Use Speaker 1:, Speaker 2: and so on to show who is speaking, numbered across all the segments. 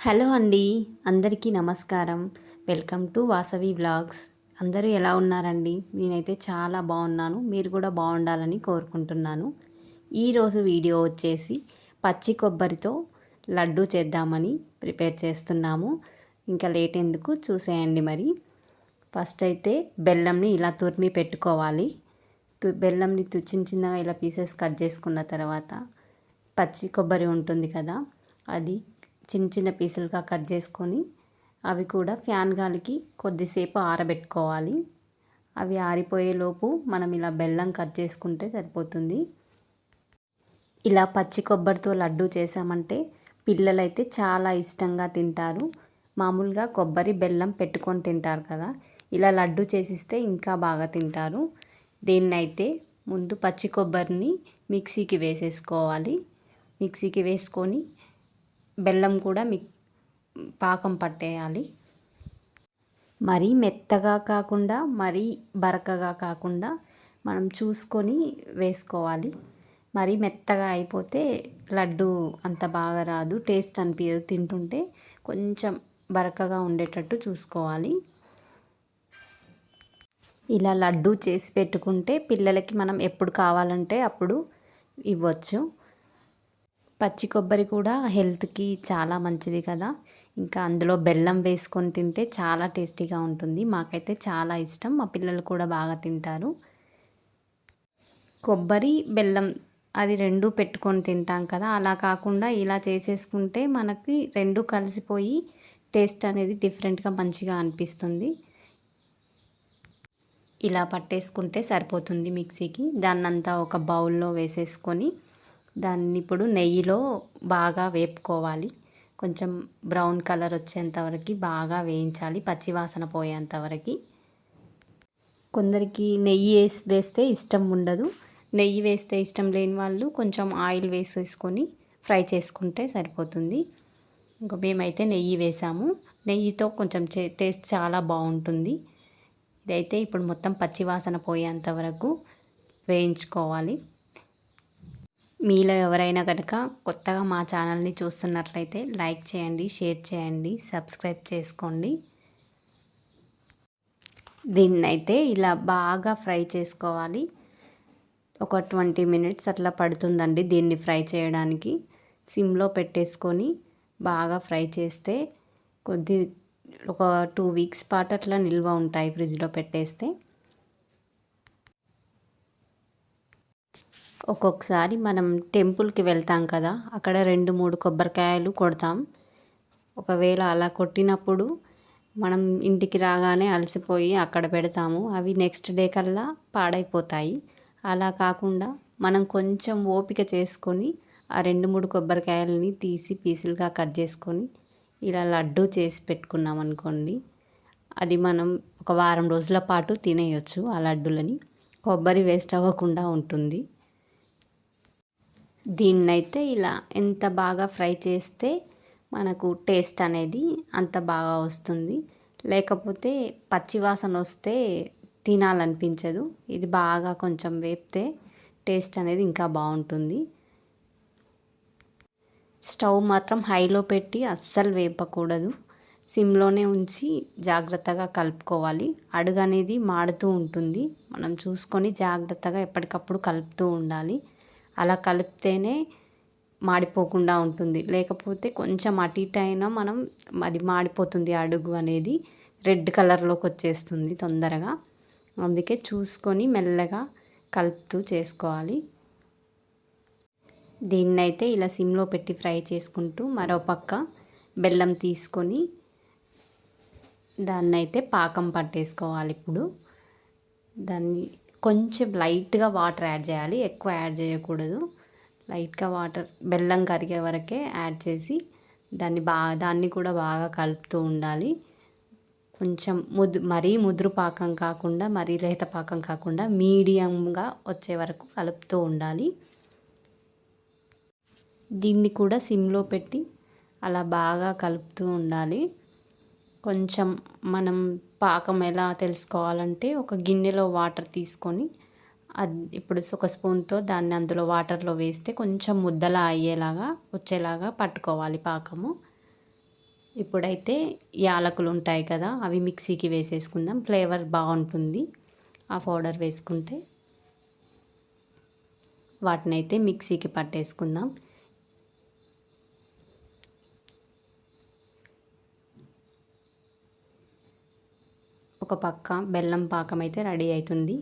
Speaker 1: Hello అండి అందరికీ నమస్కారం. Welcome to Vasavi vlogs. అందరూ ఎలా ఉన్నారండి? నేనైతే చాలా బాగున్నాను. మీరు కూడా బాగుండాలని కోరుకుంటున్నాను. ఈరోజు వీడియో వచ్చేసి పచ్చి కొబ్బరితో లడ్డు చేద్దామని ప్రిపేర్ చేస్తున్నాము. ఇంకా లేట్ ఎందుకు? చూసేయండి మరి. ఫస్ట్ అయితే బెల్లంని ఇలా తురిమి పెట్టుకోవాలి. తు బెల్లంని చిన్న చిన్నగా ఇలా పీసెస్ కట్ చేసుకున్న తర్వాత పచ్చి కొబ్బరి ఉంటుంది కదా అది చిన్న చిన్న పీసులుగా కట్ చేసుకొని అవి కూడా ఫ్యాన్ గాలికి కొద్దిసేపు ఆరబెట్టుకోవాలి. అవి ఆరిపోయేలోపు మనం ఇలా బెల్లం కట్ చేసుకుంటే సరిపోతుంది. ఇలా పచ్చి కొబ్బరితో లడ్డు చేసామంటే పిల్లలైతే చాలా ఇష్టంగా తింటారు. మామూలుగా కొబ్బరి బెల్లం పెట్టుకొని తింటారు కదా ఇలా లడ్డు చేసిస్తే ఇంకా బాగా తింటారు. దీన్నైతే ముందు పచ్చి కొబ్బరిని మిక్సీకి వేసేసుకోవాలి. మిక్సీకి వేసుకొని బెల్లం కూడా మీ పాకం పట్టేయాలి. మరీ మెత్తగా కాకుండా మరీ బరకగా కాకుండా మనం చూసుకొని వేసుకోవాలి. మరీ మెత్తగా అయిపోతే లడ్డు అంత బాగా రాదు. టేస్ట్ అనిపించదు తింటుంటే కొంచెం బరకగా ఉండేటట్టు చూసుకోవాలి. ఇలా లడ్డు చేసి పెట్టుకుంటే పిల్లలకి మనం ఎప్పుడు కావాలంటే అప్పుడు ఇవ్వచ్చు. పచ్చి కొబ్బరి కూడా హెల్త్కి చాలా మంచిది కదా. ఇంకా అందులో బెల్లం వేసుకొని తింటే చాలా టేస్టీగా ఉంటుంది. మాకైతే చాలా ఇష్టం. మా పిల్లలు కూడా బాగా తింటారు. కొబ్బరి బెల్లం అది రెండు పెట్టుకొని తింటాం కదా. అలా కాకుండా ఇలా చేసేసుకుంటే మనకి రెండు కలిసిపోయి టేస్ట్ అనేది డిఫరెంట్గా మంచిగా అనిపిస్తుంది. ఇలా పట్టేసుకుంటే సరిపోతుంది మిక్సీకి. దాన్నంతా ఒక బౌల్లో వేసేసుకొని దాన్ని ఇప్పుడు నెయ్యిలో బాగా వేపుకోవాలి. కొంచెం బ్రౌన్ కలర్ వచ్చేంతవరకు బాగా వేయించాలి పచ్చివాసన పోయేంతవరకు కొందరికి నెయ్యి వేసి వేస్తే ఇష్టం ఉండదు. నెయ్యి వేస్తే ఇష్టం లేని వాళ్ళు కొంచెం ఆయిల్ వేసేసుకొని ఫ్రై చేసుకుంటే సరిపోతుంది. ఇంకా మేమైతే నెయ్యి వేసాము. నెయ్యితో కొంచెం టేస్ట్ చాలా బాగుంటుంది. ఇదైతే ఇప్పుడు మొత్తం పచ్చివాసన పోయేంత వరకు వేయించుకోవాలి. మీలో ఎవరైనా కనుక కొత్తగా మా ఛానల్ని చూస్తున్నట్లయితే లైక్ చేయండి షేర్ చేయండి సబ్స్క్రైబ్ చేసుకోండి. దీన్నైతే ఇలా బాగా ఫ్రై చేసుకోవాలి. ఒక ట్వంటీ మినిట్స్ అట్లా పడుతుందండి దీన్ని ఫ్రై చేయడానికి. సిమ్లో పెట్టేసుకొని బాగా ఫ్రై చేస్తే కొద్ది ఒక టూ వీక్స్ పాటు అట్లా నిల్వ ఉంటాయి ఫ్రిడ్జ్లో పెట్టేస్తే. ఒక్కొక్కసారి మనం టెంపుల్కి వెళ్తాం కదా అక్కడ రెండు మూడు కొబ్బరికాయలు కొడతాం. ఒకవేళ అలా కొట్టినప్పుడు మనం ఇంటికి రాగానే అలసిపోయి అక్కడ పెడతాము. అవి నెక్స్ట్ డే కల్లా పాడైపోతాయి. అలా కాకుండా మనం కొంచెం ఓపిక చేసుకొని ఆ రెండు మూడు కొబ్బరికాయలని తీసి పీసులుగా కట్ చేసుకొని ఇలా లడ్డు చేసి పెట్టుకున్నాం అనుకోండి అది మనం ఒక వారం రోజుల పాటు తినేయొచ్చు ఆ లడ్డులని. కొబ్బరి వేస్ట్ అవ్వకుండా ఉంటుంది. దీన్నైతే ఇలా ఎంత బాగా ఫ్రై చేస్తే మనకు టేస్ట్ అనేది అంత బాగా వస్తుంది. లేకపోతే పచ్చివాసన వస్తే తినాలనిపించదు. ఇది బాగా కొంచెం వేపితే టేస్ట్ అనేది ఇంకా బాగుంటుంది. స్టవ్ మాత్రం హైలో పెట్టి అస్సలు వేపకూడదు. సిమ్లోనే ఉంచి జాగ్రత్తగా కలుపుకోవాలి. అడుగు అనేది మాడుతూ ఉంటుంది. మనం చూసుకొని జాగ్రత్తగా ఎప్పటికప్పుడు కలుపుతూ ఉండాలి. అలా కలిపితేనే మాడిపోకుండా ఉంటుంది. లేకపోతే కొంచెం అటు ఇటు అయినా మనం అది మాడిపోతుంది అడుగు అనేది. రెడ్ కలర్లోకి వచ్చేస్తుంది తొందరగా. అందుకే చూసుకొని మెల్లగా కలుపుతూ చేసుకోవాలి. దీన్నైతే ఇలా సిమ్లో పెట్టి ఫ్రై చేసుకుంటూ మరో పక్క బెల్లం తీసుకొని దాన్నైతే పాకం పట్టేసుకోవాలి ఇప్పుడు. దాన్ని కొంచెం లైట్గా వాటర్ యాడ్ చేయాలి. ఎక్కువ యాడ్ చేయకూడదు. లైట్గా వాటర్ బెల్లం కరిగే వరకే యాడ్ చేసి దాన్ని బాగా దాన్ని కూడా బాగా కలుపుతూ ఉండాలి. కొంచెం ముద్దు మరీ ముదురు పాకం కాకుండా మరీ లేత పాకం కాకుండా మీడియంగా వచ్చే వరకు కలుపుతూ ఉండాలి. దీన్ని కూడా సిమ్లో పెట్టి అలా బాగా కలుపుతూ ఉండాలి. కొంచెం మనం పాకం ఎలా తెలుసుకోవాలంటే ఒక గిన్నెలో వాటర్ తీసుకొని అది ఇప్పుడు ఒక స్పూన్తో దాన్ని అందులో వాటర్లో వేస్తే కొంచెం ముద్దలా అయ్యేలాగా వచ్చేలాగా పట్టుకోవాలి పాకము. ఇప్పుడైతే యాలకులు ఉంటాయి కదా అవి మిక్సీకి వేసేసుకుందాం. ఫ్లేవర్ బాగుంటుంది. ఆ పౌడర్ వేసుకుంటే వాటిని అయితే మిక్సీకి పట్టేసుకుందాం. ఒక పక్క బెల్లం పాకం అయితే రెడీ అవుతుంది.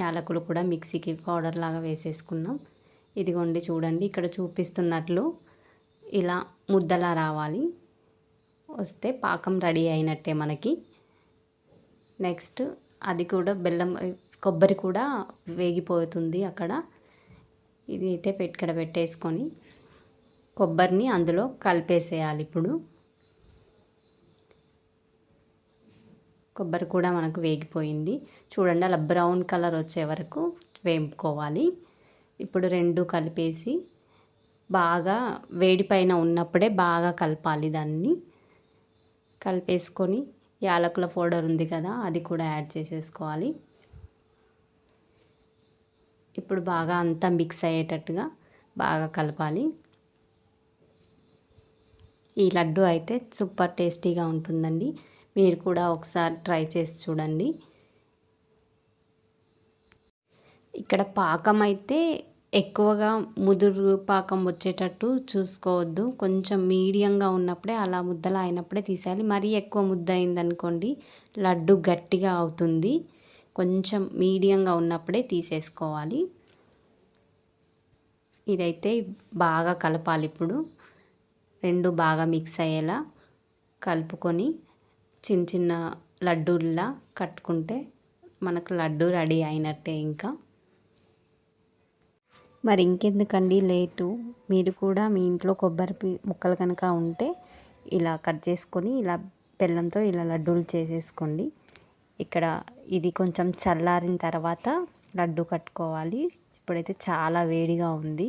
Speaker 1: యాలకులు కూడా మిక్సీకి పౌడర్ లాగా వేసేసుకున్నాం ఇదిగోండి చూడండి ఇక్కడ చూపిస్తున్నట్లు ఇలా ముద్దలా రావాలి. వస్తే పాకం రెడీ అయినట్టే మనకి. నెక్స్ట్ అది కూడా బెల్లం కొబ్బరి కూడా వేగిపోతుంది అక్కడ. ఇది అయితే పెట్టుకడ పెట్టేసుకొని కొబ్బరిని అందులో కలిపేసేయాలి ఇప్పుడు. కొబ్బరి కూడా మనకు వేగిపోయింది. చూడండి అలా బ్రౌన్ కలర్ వచ్చే వరకు వేపుకోవాలి. ఇప్పుడు రెండు కలిపేసి బాగా వేడి పైన ఉన్నప్పుడే బాగా కలపాలి దాన్ని. కలిపేసుకొని యాలకుల పౌడర్ ఉంది కదా అది కూడా యాడ్ చేసేసుకోవాలి. ఇప్పుడు బాగా అంతా మిక్స్ అయ్యేటట్టుగా బాగా కలపాలి. ఈ లడ్డు అయితే సూపర్ టేస్టీగా ఉంటుందండి. మీరు కూడా ఒకసారి ట్రై చేసి చూడండి. ఇక్కడ పాకం అయితే ఎక్కువగా ముదురు పాకం వచ్చేటట్టు చూసుకోవద్దు. కొంచెం మీడియంగా ఉన్నప్పుడే అలా ముద్దలా అయినప్పుడే తీసేయాలి. మరీ ఎక్కువ ముద్ద అయిందనుకోండి లడ్డు గట్టిగా అవుతుంది. కొంచెం మీడియంగా ఉన్నప్పుడే తీసేసుకోవాలి. ఇదైతే బాగా కలపాలి ఇప్పుడు. రెండు బాగా మిక్స్ అయ్యేలా కలుపుకొని చిన్న చిన్న లడ్డూల్లా కట్టుకుంటే మనకు లడ్డు రెడీ అయినట్టే ఇంకా. మరి ఇంకెందుకండి లేటు? మీరు కూడా మీ ఇంట్లో కొబ్బరి ముక్కలు కనుక ఉంటే ఇలా కట్ చేసుకొని ఇలా బెల్లంతో ఇలా లడ్డూలు చేసేసుకోండి. ఇక్కడ ఇది కొంచెం చల్లారిన తర్వాత లడ్డు కట్టుకోవాలి. ఇప్పుడైతే చాలా వేడిగా ఉంది.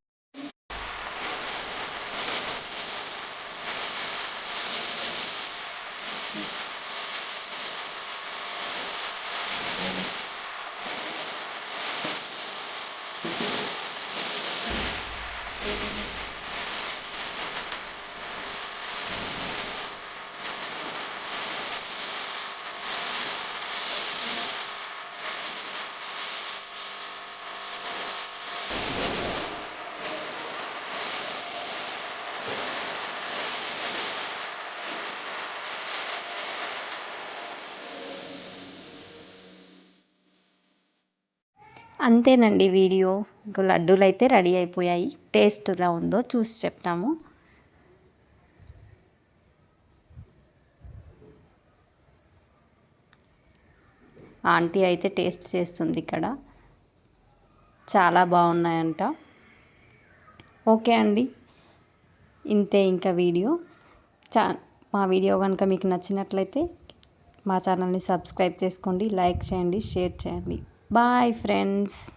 Speaker 1: అంతేనండి వీడియో. ఇంకా లడ్డూలు అయితే రెడీ అయిపోయాయి. టేస్ట్ ఎలా ఉందో చూసి చెప్తాము. ఆంటీ అయితే టేస్ట్ చేస్తుంది ఇక్కడ. చాలా బాగున్నాయంట. ఓకే అండి. ఇంతే ఇంకా వీడియో. చా మా వీడియో కనుక మీకు నచ్చినట్లయితే మా ఛానల్ని సబ్స్క్రైబ్ చేసుకోండి లైక్ చేయండి షేర్ చేయండి. Bye friends.